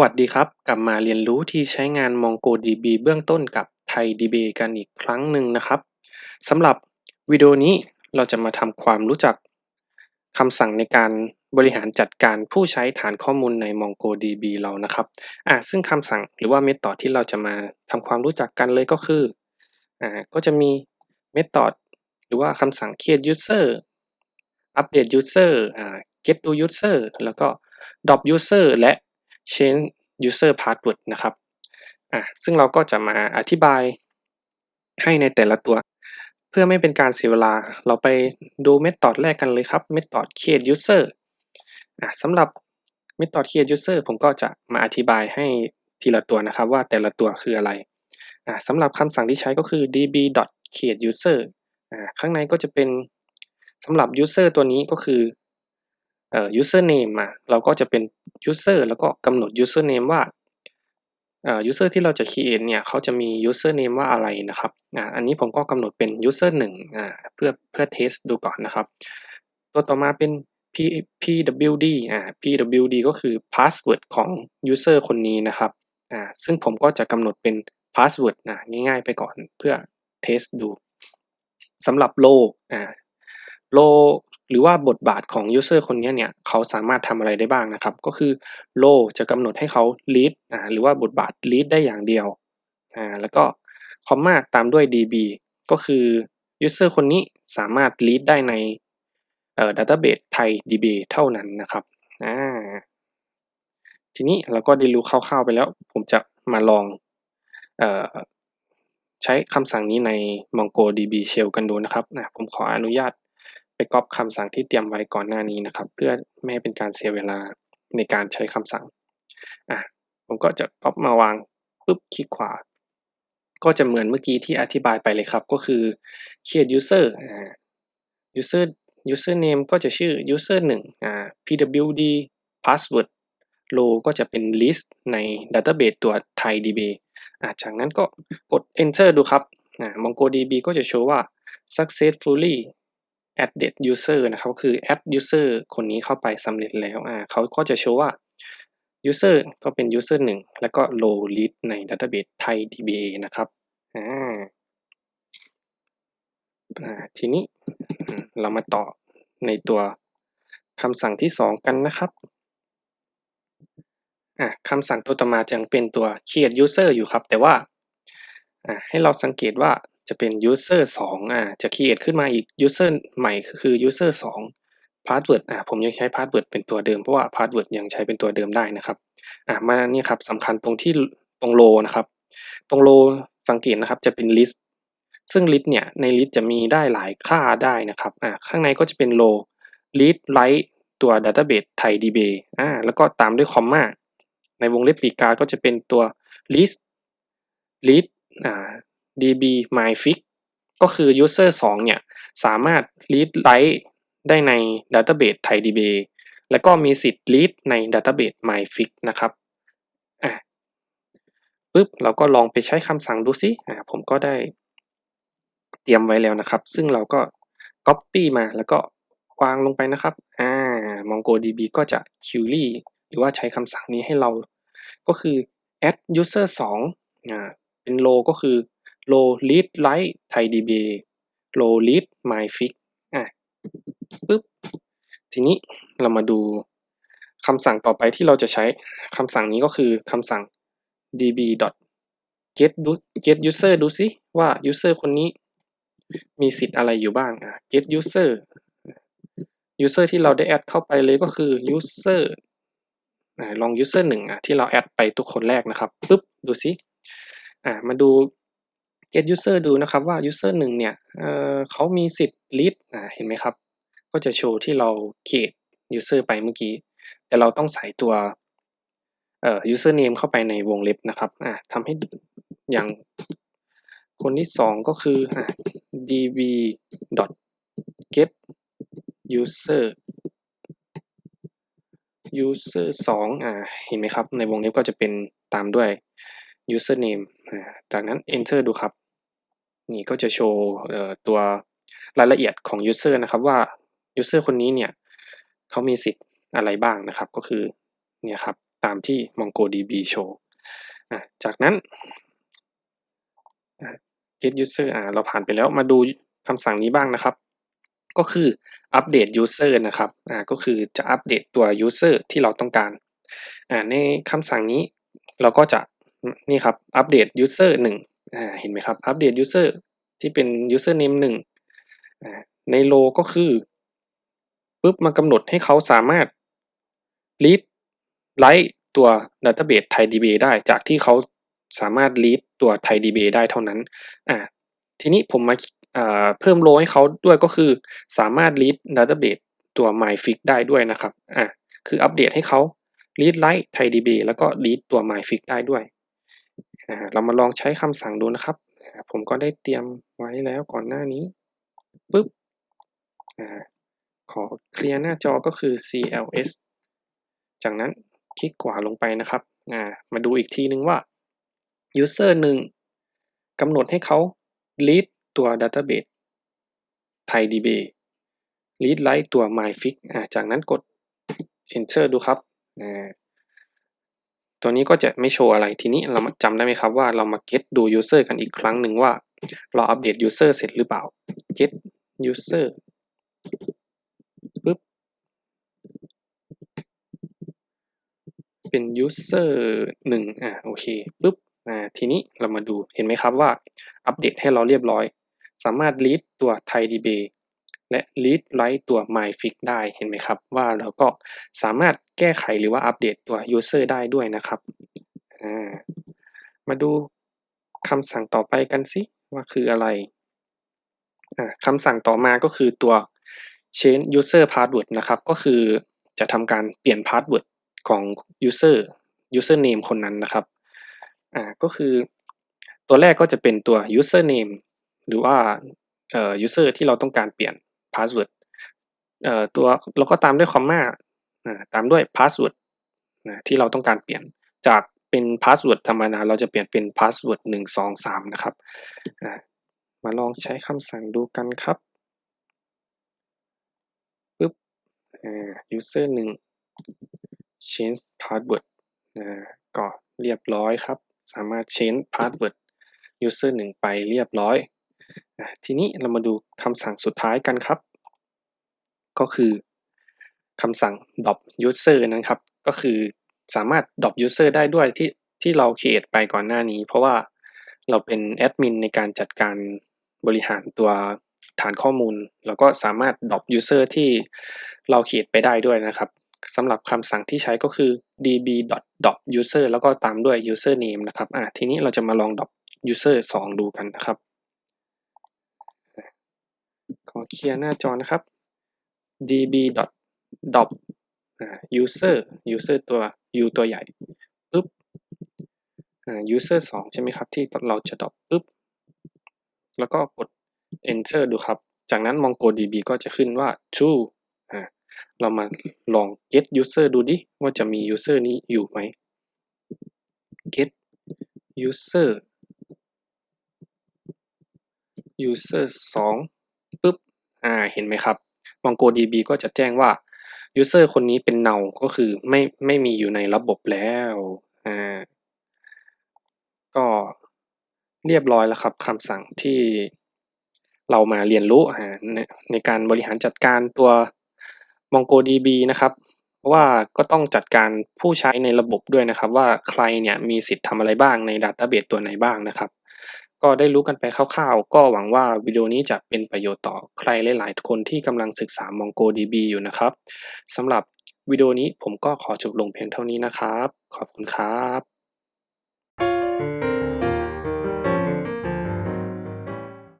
วัสดีครับ กลับมาเรียนรู้ที่ใช้งาน MongoDB เบื้องต้นกับ TiDB กันอีกครั้งหนึ่งนะครับสำหรับวิดีโอนี้เราจะมาทำความรู้จักคำสั่งในการบริหารจัดการผู้ใช้ฐานข้อมูลใน MongoDB เรานะครับอ่าซึ่งคำสั่งหรือว่า method ที่เราจะมาทำความรู้จักกันเลยก็คืออ่าก็จะมี method หรือว่าคำสั่ง create user update user อ่า get to user แล้วก็ drop user และ change user password นะครับอะซึ่งเราก็จะมาอธิบายให้ในแต่ละตัว เพื่อไม่เป็นการเสียเวลา เราไปดู method แรกกันเลยครับ method create user อะสำหรับ method create user ผมก็จะมาอธิบายให้ทีละตัวนะครับ ว่าแต่ละตัวคืออะไรอะสำหรับคำสั่งที่ใช้ก็คือ db.create user อ่าข้างในก็จะเป็นสำหรับ user ตัวนี้ก็คือ เอ่อ username มาเราก็จะเป็น user แล้วก็กำหนด username ว่าเอ่อ user ที่เราจะ create เนี่ยเขาจะมี username ว่าอะไรนะครับอ่าอันนี้ผมก็กำหนดเป็น user 1อ่าเพื่อเพื่อ test ดูก่อนนะครับ ตัวต่อมาเป็น p pwd อ่า pwd ก็คือ password ของ user คนนี้นะครับอ่าซึ่งผมก็จะกำหนดเป็น password นะง่ายๆไปก่อนเพื่อ test ดูสำหรับ row อ่า row หรือว่าบทบาทของ user คนนี้เนี่ยเขาสามารถทำอะไรได้บ้างนะครับ ก็คือ row จะกำหนดให้เขา lead อ่าหรือว่าบทบาท lead ได้อย่างเดียวอ่าแล้วก็ comma ตามด้วย db ก็คือ user คนนี้สามารถ lead ได้ในเอ่อ database ไทย db เท่านั้นนะครับอ่าทีนี้เราก็ได้รู้คร่าวๆไปแล้ว ผมจะมาลองเอ่อใช้คำสั่งนี้ใน MongoDB Shell กันดูนะครับนะผมขออนุญาต ไปก๊อปคำสั่งที่เตรียมไว้ก่อนหน้านี้นะครับ เพื่อไม่ให้เป็นการเสียเวลาในการใช้คำสั่งอะผมก็จะก๊อปมาวางปุ๊บคลิกขวา ก็จะเหมือนเมื่อกี้ที่อธิบายไปเลยครับ ก็คือ create user อ่า user username ก็จะชื่อ user 1อ่า pwd password row ก็จะเป็น list ใน database ตัว thai db อ่าจากนั้นก็กด enter ดูครับอ่า MongoDB ก็จะโชว์ว่า successfully added user นะครับก็คือ add user คนนี้เข้าไปสำเร็จแล้วอ่าเขาก็จะโชว์ว่า user ก็เป็น user 1 แล้วก็ row list ใน database TiDB นะครับอ่าอ่าทีนี้เรามาต่อในตัวคำสั่งที่ 2 กันนะครับอะคำสั่งตัวต่อมาจะยังเป็นตัว create user อยู่ครับ แต่ว่าอ่าให้เราสังเกตว่า จะเป็น user 2อ่าจะ create ขึ้นมาอีก user ใหม่คือ user 2 password อ่าผมยังใช้ password เป็นตัวเดิมเพราะว่า password ยังใช้เป็นตัวเดิมได้นะครับอ่ามานี่ครับสำคัญตรงที่ตรง row นะครับ ตรง row สังเกตนะครับจะเป็น list ซึ่ง list เนี่ยใน list จะมีได้หลายค่าได้นะครับอ่าข้างในก็จะเป็น row read write ตัว database TiDB อ่าแล้วก็ตามด้วย comma ในวงเล็บปีกกาก็จะเป็นตัว list list อ่า db myfix ก็คือ user 2 เนี่ย สามารถ read write ได้ใน database thai db แล้วก็มีสิทธิ์ read ใน database myfix นะครับอะปึ๊บเราก็ลองไปใช้คำสั่งดูสิอ่าผมก็ได้เตรียมไว้แล้วนะครับ ซึ่งเราก็ copy มาแล้วก็วางลงไปนะครับอ่า MongoDB ก็จะ query หรือว่าใช้คำสั่งนี้ให้เรา ก็คือ add user 2อ่าเป็น row ก็คือ row read write TiDB row read myfix อะปึ๊บทีนี้เรามาดูคำสั่งต่อไปที่เราจะใช้คำสั่งนี้ก็คือคำสั่ง db get get user ดูสิว่า user คนนี้มีสิทธิ์อะไรอยู่บ้างอะ get user user ที่เราได้แอดเข้าไปเลยก็คือ user ลอง user หนึ่งอะที่เราแอดไปทุกคนแรกนะครับปึ๊บดูสิอ่ามาดู get user ดูนะครับว่า user หนึ่งเนี่ยเเขามีสิทธิ์ read อ่าเห็นไหมครับ ก็จะโชว์ที่เรา create user ไปเมื่อกี้ แต่เราต้องใส่ตัวเอ่อ username เข้าไปในวงเล็บนะครับอ่าทำให้อย่างคนที่สองก็คืออ่า db get user user 2อ่าเห็นไหมครับ ในวงเล็บก็จะเป็นตามด้วย username จากนั้น enter ดูครับ นี่ก็จะโชว์ตัวรายละเอียดของ user นะครับว่า user คนนี้เนี่ยเขามีสิทธิ์อะไรบ้างนะครับ ก็คือเนี่ยครับตามที่ MongoDB โชว์จากนั้น get user อ่าเราผ่านไปแล้วมาดูคำสั่งนี้บ้างนะครับ ก็คืออัปเดต user นะครับอ่าก็คือจะอัปเดตตัว user ที่เราต้องการอ่าในคำสั่งนี้เราก็จะนี่ครับอัปเดต user หนึ่ง อ่าเห็นไหมครับอัปเดต user ที่เป็น user name หนึ่งในโลก็คือปุ๊บมากำหนดให้เขาสามารถ read write ตัว database TiDB ได้ จากที่เขาสามารถ read ตัว TiDB ได้เท่านั้นอ่าทีนี้ผมมาาเพิ่มโลให้เขาด้วยก็คือสามารถ read database ตัว myfix ได้ด้วยนะครับอ่าคืออัปเดตให้เขา read write TiDB แล้วก็ read ตัว myfix ได้ด้วย เรามาลองใช้คำสั่งดูนะครับ ผมก็ได้เตรียมไว้แล้วก่อนหน้านี้ปุ๊บขอเคลียร์หน้าจอก็คือ cls จากนั้นคลิกขวาลงไปนะครับ มาดูอีกทีนึงว่า user หนึ่งกำหนดให้เขา read ตัว database TiDB read write ตัว myfix จากนั้นกด enter ดูครับ ตัวนี้ก็จะไม่โชว์อะไรทีนี้เราจำได้ไหมครับว่าเรามา get ดู user กันอีกครั้งหนึ่งว่า เราอัปเดต user เสร็จหรือเปล่า get user ปึ๊บเป็น user หนึ่งอ่าโอเคปึ๊บอ่าทีนี้เรามาดูเห็นไหมครับว่าอัปเดตให้เราเรียบร้อย สามารถ read ตัว TiDB และ read write ตัว myfix ได้เห็นไหมครับ ว่าเราก็สามารถแก้ไขหรือว่าอัปเดตตัว user ได้ด้วยนะครับามาดูคำสั่งต่อไปกันสิว่าคืออะไรคำสั่งต่อมาก็คือตัว change user password นะครับ ก็คือจะทำการเปลี่ยน password ของ user user name คนนั้นนะครับอ่าก็คือตัวแรกก็จะเป็นตัว user name หรือว่าเอ่อ user ที่เราต้องการเปลี่ยน password เอ่อตัวแล้วก็ตามด้วยคอมมาตามด้วย password นะที่เราต้องการเปลี่ยนจากเป็น password ธรรมดาเราจะเปลี่ยนเป็น password หนึ่งสองสามนะครับมาลองใช้คำสั่งดูกันครับปึ๊บอ่ user หนึ่ง change password ก็เรียบร้อยครับ สามารถ change password user หนึ่งไปเรียบร้อย ทีนี้เรามาดูคำสั่งสุดท้ายกันครับ ก็คือคำสั่ง drop user นะครับ ก็คือสามารถ drop user ได้ด้วยที่ที่เรา create ไปก่อนหน้านี้ เพราะว่าเราเป็นแอดมินในการจัดการบริหารตัวฐานข้อมูล แล้วก็สามารถ drop user ที่เรา create ไปได้ด้วยนะครับสำหรับคำสั่งที่ใช้ก็คือ db.drop user แล้วก็ตามด้วย user name นะครับอ่าทีนี้เราจะมาลอง drop user 2 ดูกันนะครับ อเคลียร์หน้าจอนะครับ db dop user user ตัว u ตัวใหญ่ปึ๊บ user 2 ใช่ไหมครับ ที่เราจะ dop ปึ๊บ แล้วก็กด enter ดูครับ จากนั้น MongoDB ก็จะขึ้นว่า true เรามาลอง get user ดูดิ ว่าจะมี user นี้อยู่ไหม get user user 2ปึ๊บ อ่าเห็นไหมครับ MongoDB ก็จะแจ้งว่า user คนนี้เป็นเนาก็คือไม่ไม่มีอยู่ในระบบแล้วอ่าก็เรียบร้อยแล้วครับคำสั่งที่เรามาเรียนรู้ในในการบริหารจัดการตัว MongoDB นะครับว่าก็ต้องจัดการผู้ใช้ในระบบด้วยนะครับ ว่าใครเนี่ยมีสิทธิ์ทำอะไรบ้างใน Database ตัวไหนบ้างนะครับ ก็ได้รู้กันไปคร่าว ๆ ก็หวังว่าวิดีโอนี้จะเป็นประโยชน์ต่อใครหลาย ๆ คนที่กำลังศึกษา MongoDB อยู่นะครับ สำหรับวิดีโอนี้ผมก็ขอจบลงเพียงเท่านี้นะครับ ขอบคุณครับ